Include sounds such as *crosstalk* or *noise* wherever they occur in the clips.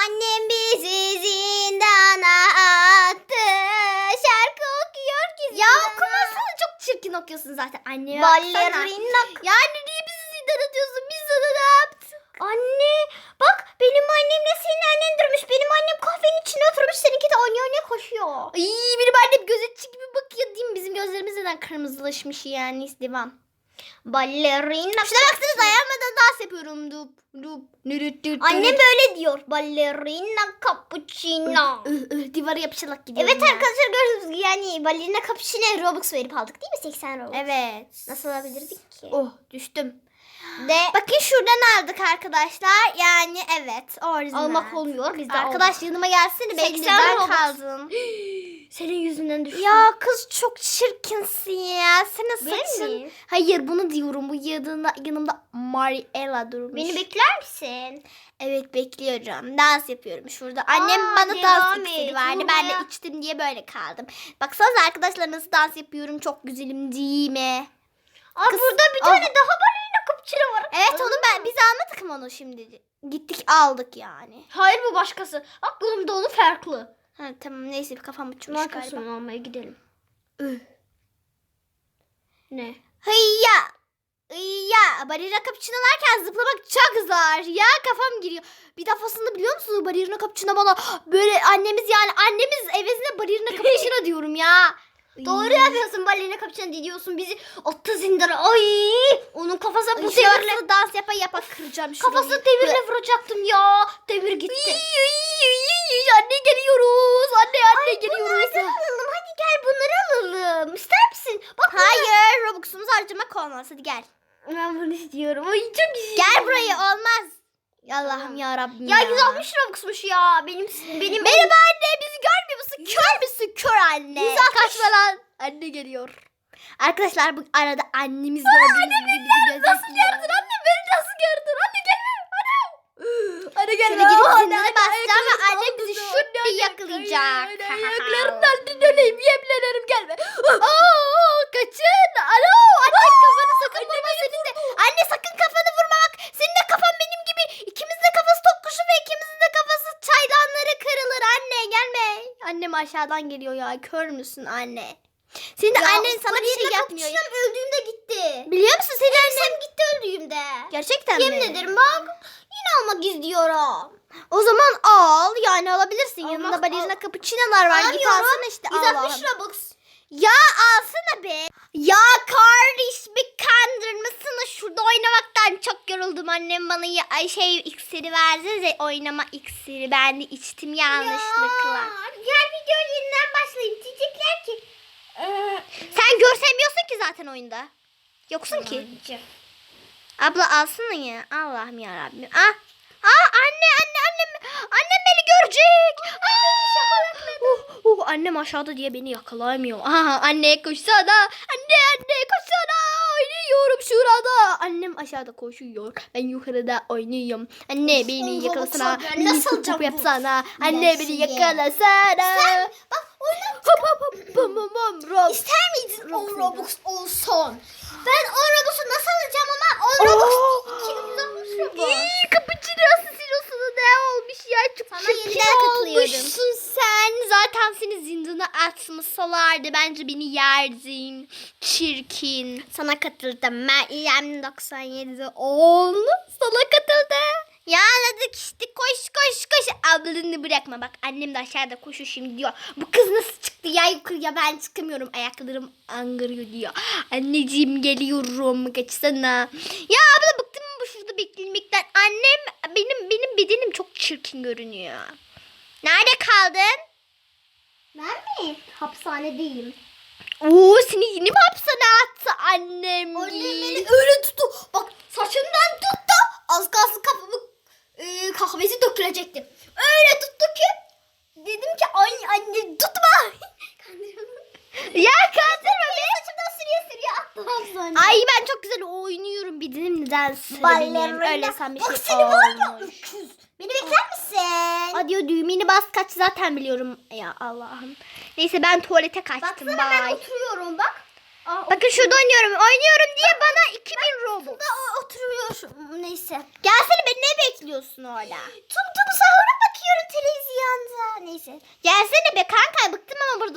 Annem bizi zindana attı. Şarkı okuyor ki Ya okumasana çok çirkin okuyorsun zaten. Anneye baksana. Yani niye bizi zindan atıyorsun? Biz sana ne yaptık? Anne bak benim annemle senin annen durmuş. Benim annem kahvenin içine oturmuş. Seninki de oynaya oynaya koşuyor. Ay benim annem gözetçi gibi bakıyor değil mi? Bizim gözlerimiz neden kırmızılaşmış yani? Devam. Ballerina. Şuna baksanıza ayağımdan dans yapıyorum. Dup dup. nürüt, düt, dürüt. böyle diyor. Ballerina cappuccino. Ih, ih, Divara yapışarak gidiyorum Evet arkadaşlar gördünüz yani ballerina cappuccino Robux verip aldık değil mi? 80 Robux. Evet. Nasıl alabilirdik ki? Oh düştüm. De Bakın şuradan aldık arkadaşlar. Yani evet orijinal. almak olmuyor. Biz de Arkadaş yanıma gelsene. 80 80 Robux. kaldın. *gasps* senin yüzünden düştüm. Ya kız çok çirkinsin ya. Senin Benim saçın. Hayır bunu diyorum. Bu yanında, yanımda Mariella durmuş. Beni bekler misin? Evet bekliyorum. Dans yapıyorum şurada. Annem Aa, bana dans devam iksiri et. verdi. Ben de Vurmaya. içtim diye böyle kaldım. Baksanıza arkadaşlar nasıl dans yapıyorum. Çok güzelim değil mi? Aa, Kız- burada bir tane daha ballerina cappuccino var. Evet onu ben biz almadık mı onu şimdi? Gittik aldık yani. Hayır bu başkası. Bak bunun da onu farklı. Ha, tamam neyse bir kafam uçmuş galiba. Markasını almaya gidelim. Üh. Ne? Hıyya. Hıyya. Balina cappuccino varken zıplamak çok zor. Ya kafam giriyor. Bir defasında biliyor musunuz balina cappuccino bana *gasps* böyle annemiz yani annemiz evesine balina cappuccino *laughs* diyorum ya. Doğru yapıyorsun ballerina cappuccino diyorsun bizi attı zindana. Ay onun kafasına bu devirle dans yapa yapa kıracağım şurayı. kafasına devirle vuracaktım ya. Devir gitti. İy. Anne geliyoruz. Anne anne geliyoruz. Bunlardan alalım hadi gel bunları alalım. İster misin? Bak Hayır Robux'umuzu harcamak olmaz. Hadi gel. Ben bunu istiyorum. Ay çok güzel. Gel buraya olmaz. Allah'ım ya Rabbim Ya 160 Robux'muş ya. Benim benim Merhaba anne bizi görmüyor musun? Kör müsün kör anne? 160. Kaçma lan. Anne geliyor. Arkadaşlar bu arada annemiz gördüğünüz gibi bizi gözetliyor. anne beni nasıl gördün? Anne gelme. Ana. Anne gelme. Şimdi gidip Aa, zindana anne, basacağım ve ayaklarım annem bizi altında. şut diye Anne, yakalayacak. ay, ay, Ayaklarımın altına döneyim. Yemin ederim gelme. *gasps* Oo, kaçın. Alo anne kafanı sakın vurma senin de. Anne sakın kafanı vurma. Senin de kafan benim gibi. İkimiz de kafası tokuşu ve ikimizin de kafası çaydanları kırılır. Anne gelme. Annem aşağıdan geliyor ya. Kör müsün anne? Senin de Ya, annen sana bir şey yapmıyor. cappuccino'm öldüğümde gitti. Biliyor musun senin annen? Sen gitti öldüğümde. Gerçekten Yemin mi? ederim bak. Yine almak istiyorum. O zaman al yani alabilirsin. Almak- Yanında balina cappuccino'lar var. Git alsana işte. 160 Allah'ım. Robux. Ya alsana be. Ya kardeş bir kandırmasına şurada oynamaktan çok yoruldum. Annem bana ya, şey iksiri verdi de oynama iksiri. Ben de içtim yanlışlıkla. Ya, gel video yeniden başlayayım. Diyecekler ki. Ee, Sen görsemiyorsun ki zaten oyunda. Yoksun ki. Abla alsana ya. Allah'ım ya Rabbim. Ah. Aa anne anne annem annem beni görecek. Aa! Oh, oh, annem aşağıda diye beni yakalayamıyor. Aha, anne koşsana. Anne anne koşsana. Oynuyorum şurada. Annem aşağıda koşuyor. Ben yukarıda oynuyorum. Anne beni yakalasana. nasıl çabuk yapsana. Anne beni yakalasana. Sen bak oyna. Hop hop hop. Bum bum bum. Rob. İster miydin Robux 10 Robux olsun? Ben 10 Robux'u nasıl alacağım ama 10 Oo. Robux 260 Robux. İyi cappuccino asasinosu ne olmuş ya çok Sana çirkin yeniden katılıyorum. olmuşsun sen. Zaten seni zindana atmasalardı bence beni yerdin. Çirkin. Sana katıldım. Meryem 97 Oğlum sana katıldı. Ya anladık işte koş koş koş. Ablanı bırakma bak annem de aşağıda koşuyor şimdi diyor. Bu kız nasıl çıktı ya yukarıya ben çıkamıyorum. Ayaklarım angırıyor diyor. Anneciğim geliyorum kaçsana. Ya abla bıktım bu şurada beklemekten. Annem benim benim bedenim çok çirkin görünüyor. Nerede kaldın? Ben mi? Hapishanedeyim. Oo seni yeni mi hapsine attı annem? Annem beni öyle tuttu. Bak saçımdan tuttu. Az kalsın kafamı e, kahvesi dökülecekti. Öyle tuttu ki. Dedim ki ay anne tutma. *laughs* Ya kandırma beni. Saçımdan sürüye sürüye attı hapishaneye. Ay ben çok güzel oynuyorum bedenim nedense benim. Öyle sen bir Bak şey seni var ya öküz. Beni bekler misin? Hadi o düğmeni bas kaç zaten biliyorum. Ya Allah'ım. Neyse ben tuvalete kaçtım. Baksana ben Bye. oturuyorum bak. Aa, Bakın şurada oynuyorum. Oynuyorum diye bana 2000 Robux. O- oturuyor. neyse. Gelsene beni ne bekliyorsun orada? Tum tum sahura bakıyorum televizyonda. Neyse. Gelsene be kanka bıktım ama burada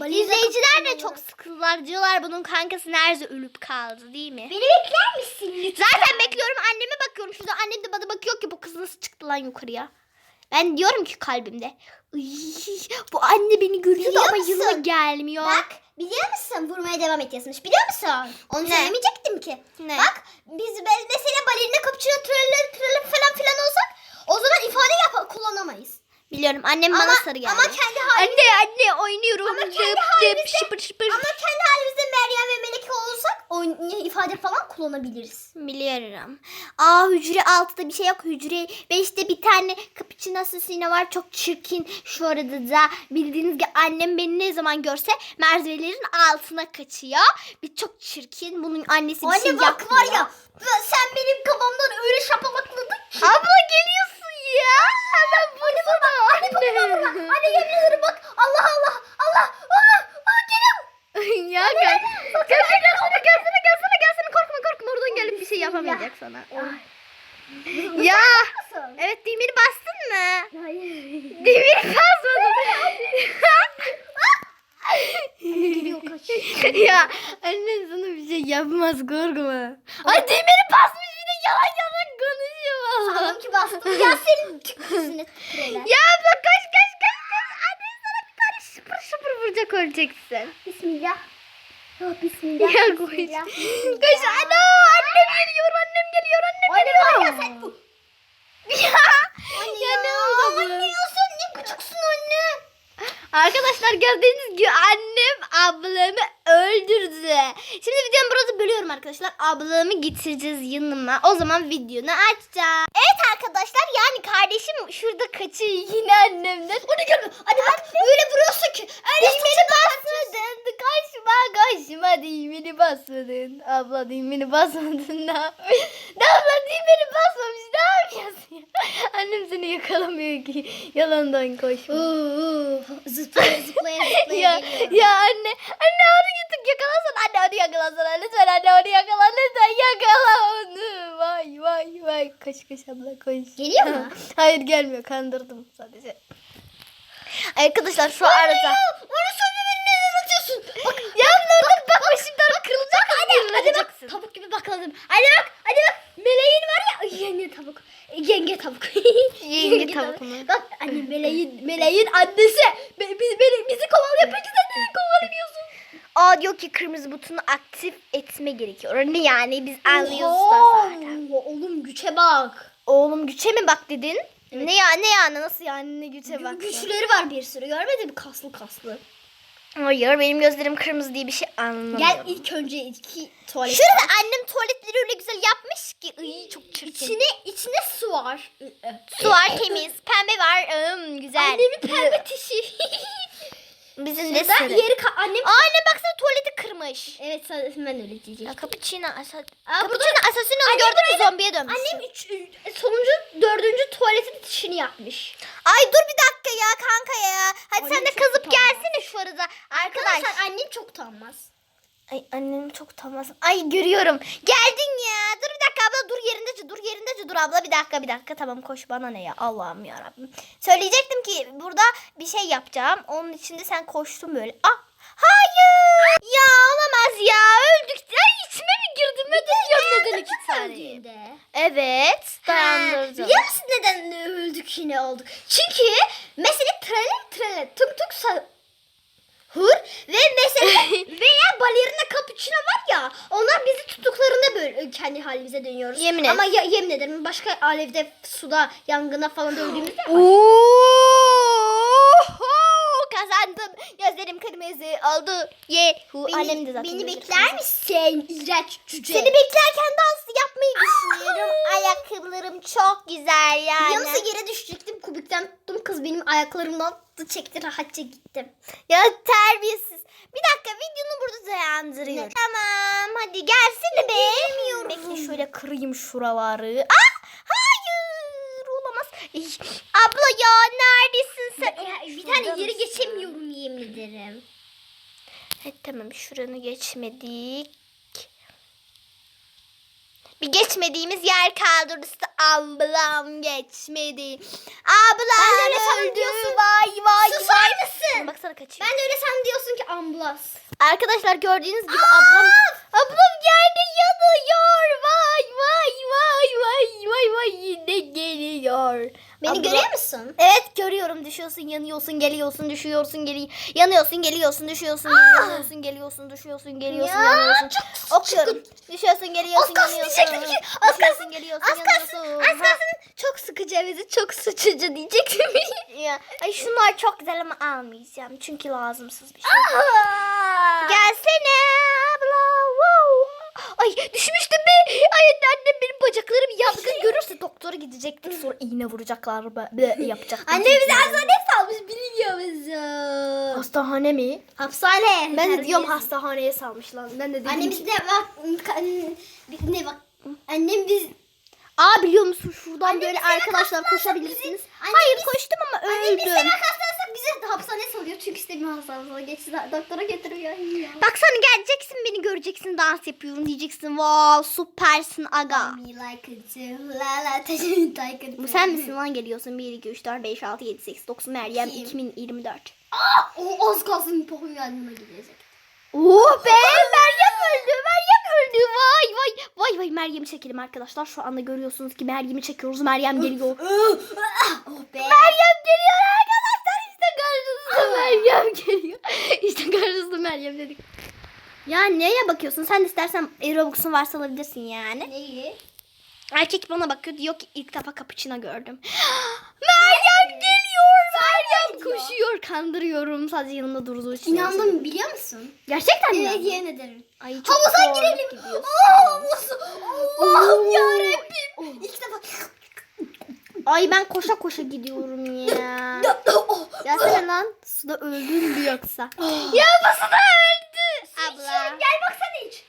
balina İzleyiciler de çok sıkıldılar diyorlar bunun kankası nerede ölüp kaldı değil mi? Beni bekler misin lütfen? Zaten bekliyorum anneme bakıyorum. Şurada annem de bana bakıyor ki bu kız nasıl çıktı lan yukarıya. Ben diyorum ki kalbimde. "Iy, bu anne beni görüyor Biliyor ama musun? gelmiyor. Bak biliyor musun vurmaya devam et yazmış biliyor musun? Onu Ne? söylemeyecektim ki. Ne? Bak biz be- mesela balerina kapıçına trelle trelle falan filan olsak o zaman ifade yap kullanamayız. Biliyorum annem Ama, bana sarı geldi. ama kendi halimiz Anne anne oynuyorum. Ama Dıp kendi dıp halimizde- şıpır şıpır. ama kendi halimizde Meryem ve Melek olsak o ifade falan kullanabiliriz. Biliyorum. Aa hücre 6'da bir şey yok. Hücre 5'te bir tane cappuccino asasino var. Çok çirkin. Şu arada da bildiğiniz gibi annem beni ne zaman görse merdivenlerin altına kaçıyor. Bir çok çirkin. Bunun annesi bir Anne şey bak yapmıyor. var ya sen benim kafamdan öyle şapamakladın ki. Abla geliyorsun ya. Hemen vursana Anne bak bak bak. Anne yemin ederim bak. Allah Allah. Allah. Allah. Allah geliyorum. *laughs* ya gel. Gelsene gelsene gelsene gelsene gelsene korkma korkma oradan gelip bir şey yapamayacak sana. ya. Nasıl? Evet demiri bastın mı? Hayır. Demiri basmadın. *laughs* Geliyor kaç. ya annen sana bir şey yapmaz korkma. Ay demiri basmış bir de yalan ki bastım. *laughs* Ya senin tüküreler. Ya abla koş koş koş koş. Annen sana bir tane şıpır şıpır vuracak öleceksin. Bismillah. Oh, bismillah. Ya koş. bismillah, Koş ana annem geliyor annem geliyor annem Anne geliyor. ya sen. Ya. Anne Ya ya. ne oldu bu? Anne ya sen ne küçüksün anne. Arkadaşlar gördüğünüz gibi annem ablamı öldürdü. Şimdi videomu burada bölüyorum arkadaşlar. Ablamı getireceğiz yanıma. O zaman videonu açacağım. Evet arkadaşlar yani kardeşim şurada kaçıyor yine annemden. Onu görme. Hadi bak öyle vuruyorsun ki. Öyle Düğmeni basmadın. Kaçma kaçma düğmeni basmadın. Abla düğmeni basmadın. Ne? *laughs* Ne abla düğmeni basmamış. Ne yapıyorsun ya? *laughs* Annem seni yakalamıyor ki. Yalandan koşma. Oo, zıplaya zıplaya *laughs* zıplaya ya, ya anne. Anne onu gittik yakalasana. Anne onu yakalasana. Lütfen anne onu yakala. Lütfen yakala onu. Vay vay vay. Koş koş abla koş. Geliyor mu? Hayır gelmiyor. Kandırdım sadece. Arkadaşlar şu arada. Onu söylemenin atıyorsun? Bak Ya dur bak başımdan kırılacak. hadi hadi bak tavuk gibi bakladım. Hadi bak hadi bak meleğin var ya yenge tavuk. E, Yenge tavuk. *laughs* Yenge tavuk mu? Bak anne meleğin meleğin annesi. Be, bi- beni, bizi kovalıyor peki sen neden kovalıyorsun? Aa diyor ki kırmızı butonu aktif etme gerekiyor. Ne yani biz anlıyoruz da zaten. Oğlum güçe bak. Oğlum güçe mi bak dedin? Ne ya ne yani nasıl yani ne güçe bak? Güçleri var bir sürü görmedin mi kaslı kaslı. Hayır benim gözlerim kırmızı diye bir şey anlamıyorum. Gel ilk önce iki tuvalet. Şurada annem tuvaletleri öyle güzel yapmış ki. Iy, çok çirkin. İçine, içine su var. Su var temiz. Pembe var. ım, güzel. Annemin pembe tişi. *laughs* Bizim de sarı. yeri ka- annem. Aa, anne baksana tuvaleti kırmış. Evet sen- ben öyle diyecektim. Ya cappuccino asa... Cappuccino asasino Annem gördün mü buraya- zombiye dönmüş. Annem üç, üç- sonuncu dördüncü tuvaletin dişini yapmış. Ay dur bir dakika ya kanka ya. Hadi Annem sen de çok kazıp utanmaz. gelsene şu arada. Arkadaş. Arkadaşlar annem çok utanmaz. Ay annem çok utanmaz. Ay görüyorum. Geldin ya. Abla dur yerindece dur yerindece dur abla bir dakika bir dakika tamam koş bana ne ya Allah'ım ya Rabbim. Söyleyecektim ki burada bir şey yapacağım. Onun için de sen koştun böyle. Ah hayır. Ya olamaz ya öldük. Ay içime mi girdin? Ne diyorsun neden iki tane? Evet dayandırdım. biliyor musun neden öldük yine olduk? Çünkü mesela trele trele tuk tuk hur ve mesela *laughs* veya balerina cappuccino var ya onlar bizi tuttuklarında böyle kendi halimize dönüyoruz. Yemin et. Ama ya, yemin ederim başka alevde suda yangına falan döndüğümüzde Oho, kazandım. Gözlerim kırmızı oldu. Yehu. Annem de zaten beni bekler misin? İğrenç cüce. Seni beklerken dans yapmayı düşünüyorum. Ayakkabılarım çok güzel yani. Biliyor musun yere düşecektim kubikten tuttum kız benim ayaklarımdan tuttu çekti rahatça gittim. Ya terbiyesiz. Bir dakika videonu burada dayandırıyorum. Tamam hadi gelsene be. Gelemiyorum. Bekle şöyle kırayım şuraları. Ah hayır olamaz. Ey, abla ya neredesin sen? Ya, bir Şurada tane yeri mısın? geçemiyorum yemin ederim. Evet tamam şuranı geçmedik. Bir geçmediğimiz yer kaldı. Orası ablam geçmedi. Ablam Ben de öyle sen diyorsun. Vay vay Susar vay. mısın? Baksana kaçıyor. Ben de öyle sen diyorsun ki ambulans. Arkadaşlar gördüğünüz gibi ablam ablam yerde yanıyor. Vay vay vay vay vay yine geliyor. Beni Ablam- görüyor musun? Evet görüyorum düşüyorsun yanıyorsun geliyorsun düşüyorsun geli yanıyorsun geliyorsun düşüyorsun yanıyorsun geliyorsun düşüyorsun geliyorsun Ya, yanıyorsun. çok Okuyorum. Düşüyorsun geliyorsun kalsın yanıyorsun. diyecektim ki, kalsın, geliyorsun Az kalsın, az kalsın. Çok sıkıcı evet, çok sıçıcı diyecektim. *laughs* Ya, ay şunlar çok güzel ama almayacağım çünkü lazımsız bir şey. Gelsene abla. Wow. Ay düşmüştüm be. Ay annem benim bacaklarım yankın *laughs* görürse doktora gidecektik sonra iğne vuracaklar böyle yapacak. Anne bizi hastaneye salmış biliyor musun? Hastahane mi? Hapishane. Ben de diyorum hastaneye salmışlar. Ben de dedim Annemiz ki- de bak ne bak annem biz Aa biliyor musun şuradan Anne, böyle biz arkadaşlar koşabilirsiniz. Anne, Hayır biz- koştum ama annem biz öldüm. yemek hastanesi bizi hapishaneye salıyor çünkü istemiyor hastaneye geçti doktora götürüyor. Ya. Baksana geleceksin beni göreceksin dans yapıyorum diyeceksin. Wow süpersin aga. *laughs* Bu sen misin lan geliyorsun 1 2 3 4 5 6 7 8 9 Meryem Kim? 2024. O az kalsın pohu yanıma gidecek. Oh be Meryem öldü Meryem öldü vay vay vay vay. Meryem'i çekelim arkadaşlar. Şu anda görüyorsunuz ki Meryem'i çekiyoruz. Meryem geliyor. oh be. Meryem geliyor arkadaşlar. İşte karşınızda Meryem geliyor. İşte karşınızda Meryem dedik. Ya neye bakıyorsun? Sen de istersen Aerobox'un varsa alabilirsin yani. Neyi? erkek bana bakıyor. Diyor ki ilk defa cappuccino gördüm. *gasps* Meryem geliyor Meryem koşuyor kandırıyorum sadece yanımda durduğu için İnandım biliyor musun? gerçekten mi Evet yemin ederim. Ay çok Havuza girelim. gidiyorsun. Aa, havuz. Allah'ım Oo. yarabbim. İlk defa. Ay ben koşa koşa gidiyorum ya. Gelsene lan. Suda öldün mü yoksa? *gasps* ya bu suda öldü. Abla. Gel baksana hiç.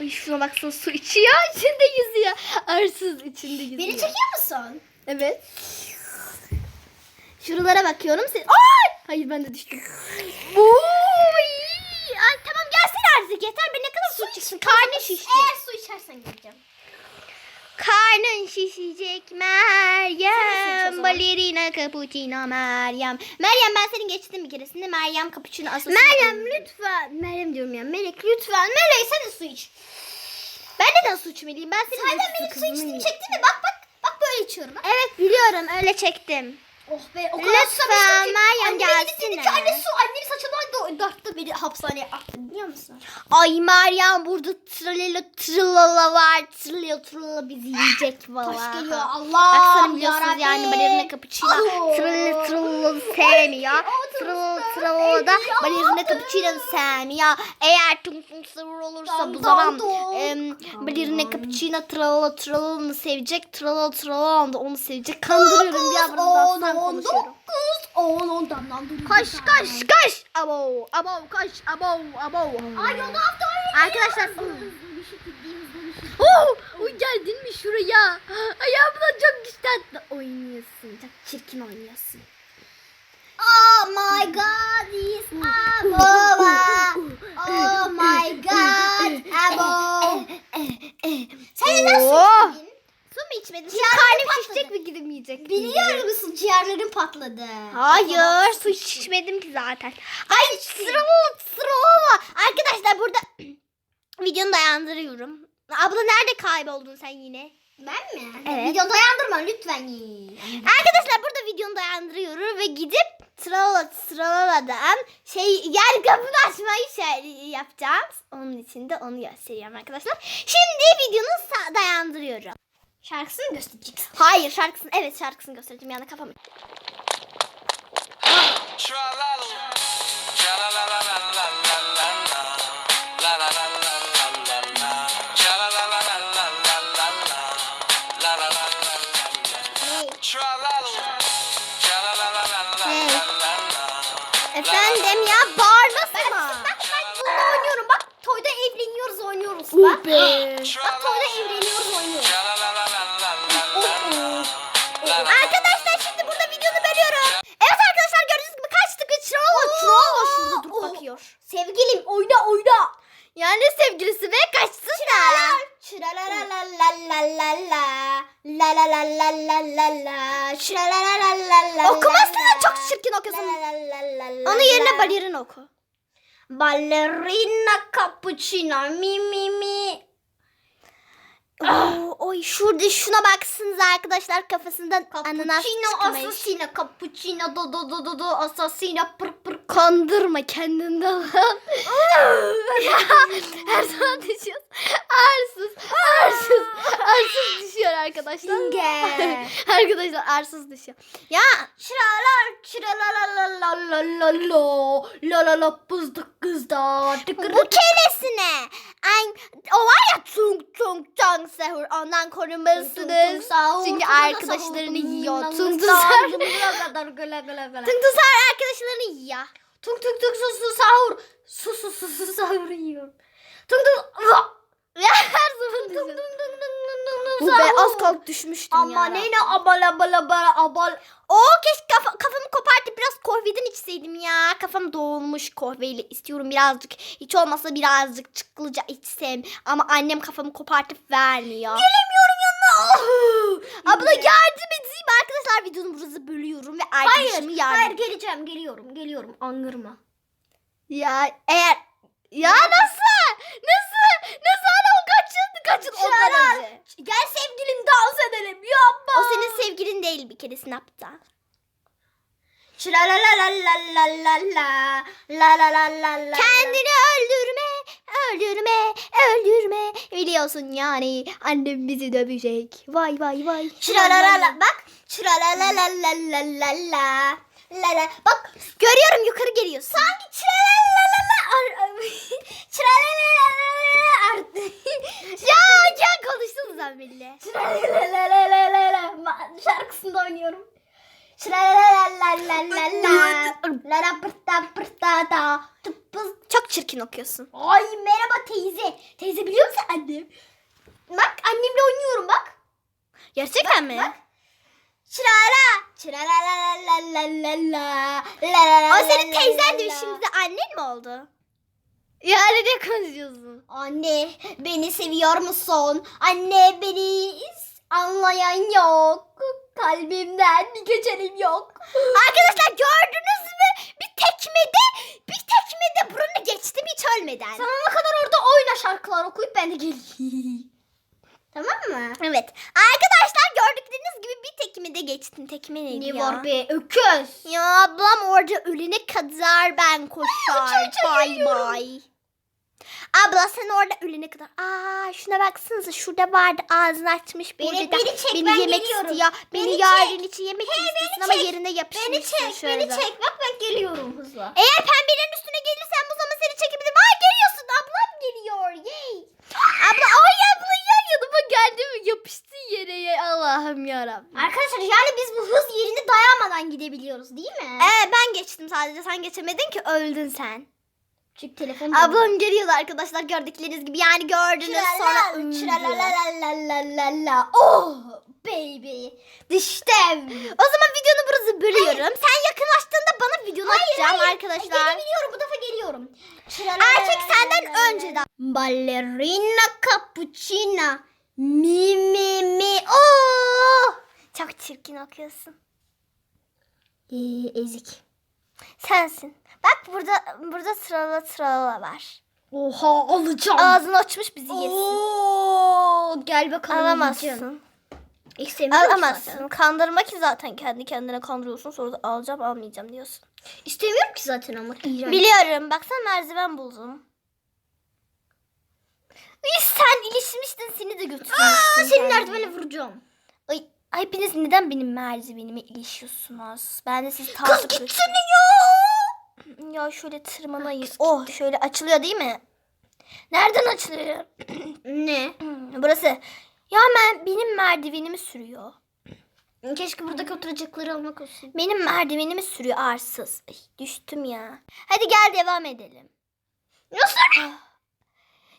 Ay şuna baksana su içiyor. içinde yüzüyor. Arsız içinde yüzüyor. Beni çekiyor musun? Evet. Şuralara bakıyorum. Sen... Ay! Hayır ben de düştüm. Oy! Ay, tamam gelsene artık yeter. Ben ne kadar su çıksın. Karnın şişti. Eğer su içersen geleceğim. Karnın şişecek Meryem. Balerina cappuccino Meryem. Meryem ben seni geçtim bir keresinde. Meryem cappuccino asıl. Meryem lütfen. Meryem diyorum ya. Melek lütfen. Melek sen de su iç. Ben neden su içmeliyim? Ben senin Sen de Melek su miyim? çektin mi? Bak bak. Bak böyle içiyorum. Bak. Evet biliyorum öyle çektim. Oh be o Lütfen, susamıştım ki Meryem anneme gidip dedi gelsene. ki anne su annem saçımdan darttı beni hapishaneye attı biliyor musun? Ay Meryem burada tralala tralala var. Tralala tralala bizi yiyecek valla. Taş geliyor Allah. Baksana biliyorsunuz yani balerina Oh. tralala tralala sevmiyor. O Tralala tırstı, tralala da ediyor. balerina cappuccino sevmiyor. Eğer tum tum sıvır olursa Dam bu dam zaman em, balerina cappuccino tralala tralalanı sevecek. Tralala tralala da onu sevecek. Kandırıyorum ya burada aslan on, konuşuyorum. on, on damdan duruyor. Koş koş koş. Abo abo koş abo abo. Ay o ne yaptı öyle? Arkadaşlar Oh, o geldin mi şuraya? *gasps* Ay abla çok güzel oynuyorsun. Çok çirkin oynuyorsun. Oh my god, is Abo. Oh my god, Abo. Sen neden su Oo. içmedin? Su mu içmedin? Şimdi Ciğerlerim karnım patladı. şişecek mi gidemeyecek? Biliyor musun ciğerlerim patladı. Hayır su hiç içmedim ki zaten. Ay sıra ol sıra olma. Arkadaşlar burada *clears throat* videonu dayandırıyorum. Abla nerede kayboldun sen yine? Ben mi? Evet. Video dayandırma lütfen. Arkadaşlar burada videonu dayandırıyorum ve gidip sırala sıralamadan şey yer kapını açmayı şey yapacağım. Onun için de onu gösteriyorum arkadaşlar. Şimdi videonu sa- dayandırıyorum. Şarkısını göstereceksin. Hayır şarkısını evet şarkısını göstereceğim yani kafamı. Tra-la-la-la-la-la-la-la. çirkin okuyorsun. La, yerine balerin oku. Ballerina cappuccino mi mi mi. Oh. Oy şurada şuna baksanız arkadaşlar kafasından ananas Cappuccino çıkmış. assassino cappuccino do do do do do assassino pır pır. Kandırma kendinden lan. *laughs* Her zaman düşüyoruz. Arsız, arsız, arsız düşüyor arkadaşlar. Dinge. *laughs* arkadaşlar arsız düşüyor. Ya Çıralar çıralalalalalalalo la la la bızdık kızda bu kelesine ay, o var ya tung tung tung sahur ondan korunmalısınız. Çünkü arkadaşlarını yiyor. Tung Tuzar. Tung Tuzar arkadaşlarını yiyor. Tung tung tung sus sus sahur. Sus sus sus sahur yiyor. Tung tung. Ya her zaman Bu be az kaldı düşmüştüm ya. Ama neyine abal abal abal abal. O keşke kafa, kafamı kopartıp biraz kahveden içseydim ya. Kafam dolmuş kahveyle istiyorum birazcık. Hiç olmazsa birazcık çıklıca içsem. Ama annem kafamı kopartıp vermiyor. Gelemiyorum yanına. *gasps* Abla yardım edeyim arkadaşlar videonun burası bölüyorum ve arkadaşımı yardım hayır geleceğim, geliyorum, geliyorum. Angırma. Ya eğer ya nasıl? Nasıl? Kaç yıl kaç yıl ondan önce? Gel sevgilim dans edelim. Yapma. O senin sevgilin değil bir kere Snap'ta. La la la la la la la la la la la la la Kendini öldürme, öldürme, öldürme. Biliyorsun yani annem bizi dövecek. Vay vay vay. Şıralalalala bak. Şıralalalalalalala. La la bak. Görüyorum yukarı geliyorsun. Sanki ar- şıralalalala arttı. ya ya konuştun sen benimle. Şarkısında oynuyorum. Çok çirkin okuyorsun. Ay merhaba teyze. Teyze biliyor musun annem? Bak annemle oynuyorum bak. Gerçekten bak, mi? Bak. Çırara. Çırara la la la la la la. O senin teyzendi şimdi de annen mi oldu? Yani ne konuşuyorsun? Anne beni seviyor musun? Anne beni anlayan yok. Kalbimden bir geçerim yok. Arkadaşlar gördünüz mü? Bir tekmede, bir tekmede burunu geçtim hiç ölmeden. Sen ona kadar orada oyna şarkılar okuyup ben de geleyim. *laughs* tamam mı? Evet. Arkadaşlar gördükleriniz gibi bir tekmede geçtim. Tekme neydi Ne ya? var be öküz. Ya ablam orada ölene kadar ben koşar. Çay çay Bay geliyorum. bay. Abla sen orada ölene kadar. Aa şuna baksanıza şurada vardı ağzını açmış Beni- burada. beni çek, beni ben yemek geliyorum. istiyor. Beni, Beni yarın çek. için yemek Hey, istiyorsun ama çek. yerine yapışmışsın Beni çek, şöyle. beni çek. Bak ben geliyorum hızla. Eğer pembelerin üstüne gelirsen bu zaman seni çekebilirim. Aa geliyorsun ablam geliyor. Yay. Abla ay abla ya yanıma geldi mi yapıştı yere ya Allah'ım yarabbim. Arkadaşlar yani biz bu hız yerini dayanmadan gidebiliyoruz değil mi? Ee, ben geçtim sadece sen geçemedin ki öldün sen. Çünkü telefon Ablam geliyordu arkadaşlar gördükleriniz gibi yani gördünüz sonra. Çıralalalalalalala. Oh baby. Düştüm. O zaman videonu burası bölüyorum. Sen yakınlaştığında bana videonu atacağım arkadaşlar. Geliyorum bu defa geliyorum. Erkek senden önce de. Ballerina cappuccino. Mi mi mi. Oh! Çok çirkin okuyorsun. Ee, ezik. Sensin. Bak burada burada sırala sırala var. Oha alacağım. Ağzını açmış bizi yesin. Oo, gel bakalım. yiyeceğim. Alamazsın. İstemiyorum Alamazsın. zaten. Kandırma ki zaten kendi kendine kandırıyorsun sonra da alacağım almayacağım diyorsun. İstemiyorum ki zaten ama. İğrenç. Biliyorum. Baksana merdiven buldum. Ay, sen ilişmiştin seni de götürmüştüm. Aa, senin merdivene vuracağım. Ay, hepiniz neden benim merdivenime ilişiyorsunuz? Ben de sizi Kız takip gitsene ediyorum. ya. Ya şöyle tırmanayım. Oh şöyle açılıyor değil mi? Nereden açılıyor? *clears throat* Ne? Hmm, Burası. Ya ben benim merdivenimi sürüyor. Keşke buradaki oturacakları almak olsun. Benim merdivenimi sürüyor arsız. Ay, düştüm ya. Hadi gel devam edelim. Nasıl? *gasps*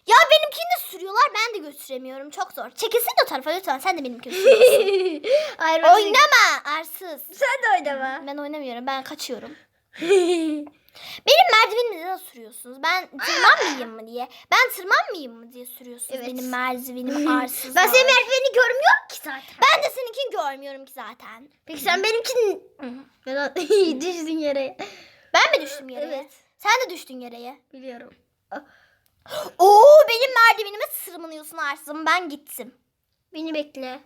Ya benimkini de sürüyorlar ben de götüremiyorum. Çok zor. Çekilsin de o tarafa lütfen. Sen de benimkini sürüyorsun. *laughs* Hayır, Oynama arsız. Sen de oynama. Ben oynamıyorum. Ben kaçıyorum. Benim merdivenimi neden sürüyorsunuz? Ben tırmanmayayım mı diye. Ben tırmanmayayım mı diye sürüyorsunuz Evet. benim merdivenimi *laughs* arsız. Ben senin merdiveni görmüyorum ki zaten. Ben de seninkini görmüyorum ki zaten. Peki sen benimkini... Neden *laughs* düştün yere? Ben mi düştüm yere? Evet. Sen de düştün yere. Biliyorum. Oo benim merdivenime tırmanıyorsun arsızım. Ben gittim. Beni bekle.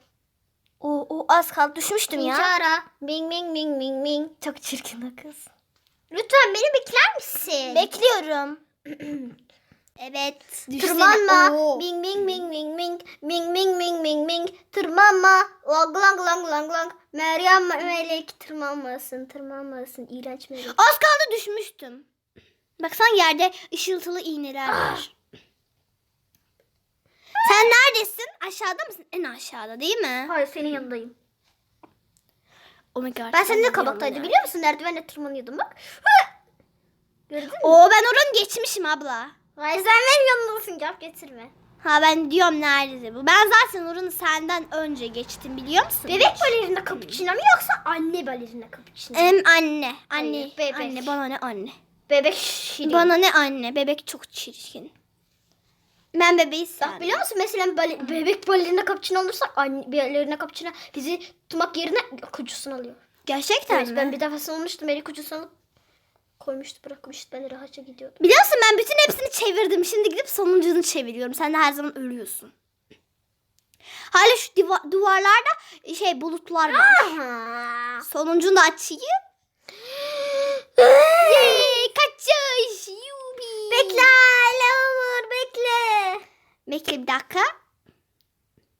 Oo, oo az kaldı düşmüştüm ya. Çağıra. Bing bing bing bing bing. Çok çirkin o kız. Lütfen beni bekler misin? Bekliyorum. *clears throat* evet. düşsene. Tırmanma. Oo. Bing bing bing bing bing. Bing bing bing bing bing. Tırmanma. Lang lang lang lang lang. Meryem melek tırmanmasın. Tırmanmasın. İğrenç melek. Az kaldı düşmüştüm. Baksan yerde ışıltılı iğneler var. Sen neredesin? Aşağıda mısın? En aşağıda değil mi? Hayır senin yanındayım. Oh my god. Ben seninle yanımda. biliyor musun? Merdivenle tırmanıyordum bak. Gördün mü? Oo ben oranı geçmişim abla. Hayır sen benim yanımdasın. Cevap getirme. Ha ben diyorum nerede bu? Ben zaten oranı senden önce geçtim biliyor musun? Bebek balerina cappuccino mu yoksa anne balerina cappuccino? mu? Em anne. Anne. Hayır, bebek. Anne bana ne anne. Bebek şirin. Bana ne anne. Bebek çok çirkin. Ben bebeği Bak sevmem. biliyor musun mesela bebek balerina cappuccino olursa anne balerina cappuccino bizi tutmak yerine kucusunu alıyor. Gerçekten Evet, mi? ben bir defasında olmuştum. Beni kucusuna alıp koymuştu bırakmıştı. Ben rahatça gidiyordum. Biliyor musun ben bütün hepsini çevirdim. Şimdi gidip sonuncunu çeviriyorum. Sen de her zaman ölüyorsun. Hala şu diva- duvarlarda şey bulutlar var. Sonuncunu da açayım. *gasps* Yay, kaçış. Yubi. Bekle Lavur bekle. Bekle bir dakika.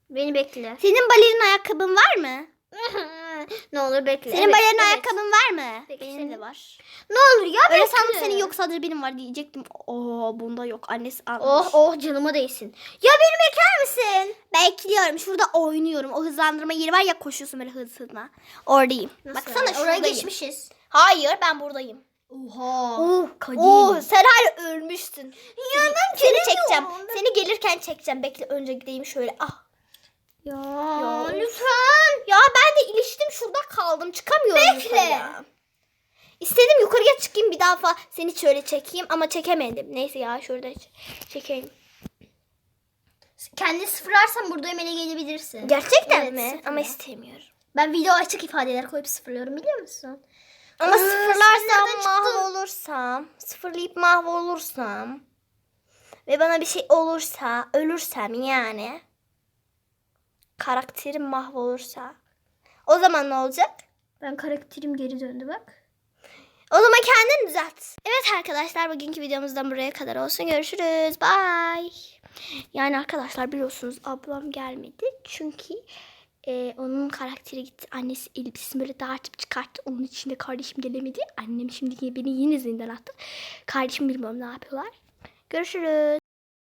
Beni bekle. Senin balerin ayakkabın var mı? *laughs* ne olur bekle. Senin Evet, balerin evet. ayakkabın var mı? Peki, Benim de var. Ne olur ya Öyle bekle. sandım senin yok sadece benim var diyecektim. Oo bunda yok. Annesi almış. Oh oh canıma değsin. Ya beni bekler misin? Bekliyorum. Şurada oynuyorum. O hızlandırma yeri var ya koşuyorsun böyle hız hızına. Oradayım. Baksana Oraya şuradayım. geçmişiz. Hayır ben buradayım. Oha. Oh, kadim. Sen hala ölmüşsün. Ya ben Seni çekeceğim. Seni gelirken çekeceğim. Bekle önce gideyim şöyle. Ah. Ya, Ya. lütfen. Ya ben de iliştim şurada kaldım. Çıkamıyorum Bekle. yukarıya. İstedim yukarıya çıkayım bir daha fa seni şöyle çekeyim ama çekemedim. Neyse ya şurada çekeyim. Kendi sıfırlarsan burada emele gelebilirsin. Gerçekten Evet, mi? sıfırla. Ama istemiyorum. Ben video açık ifadeler koyup sıfırlıyorum biliyor musun? Ama sıfırlarsam mahvolursam, sıfırlayıp mahvolursam ve bana bir şey olursa, ölürsem yani karakterim mahvolursa o zaman ne olacak? Ben karakterim geri döndü bak. O zaman kendini düzelt. Evet arkadaşlar bugünkü videomuzdan buraya kadar olsun. Görüşürüz. Bye. Yani arkadaşlar biliyorsunuz ablam gelmedi. Çünkü e, onun karakteri gitti. Annesi elbisesini böyle dağıtıp çıkarttı. Onun için de kardeşim gelemedi. Annem şimdi beni yine zindan attı. Kardeşim bilmiyorum ne yapıyorlar. Görüşürüz.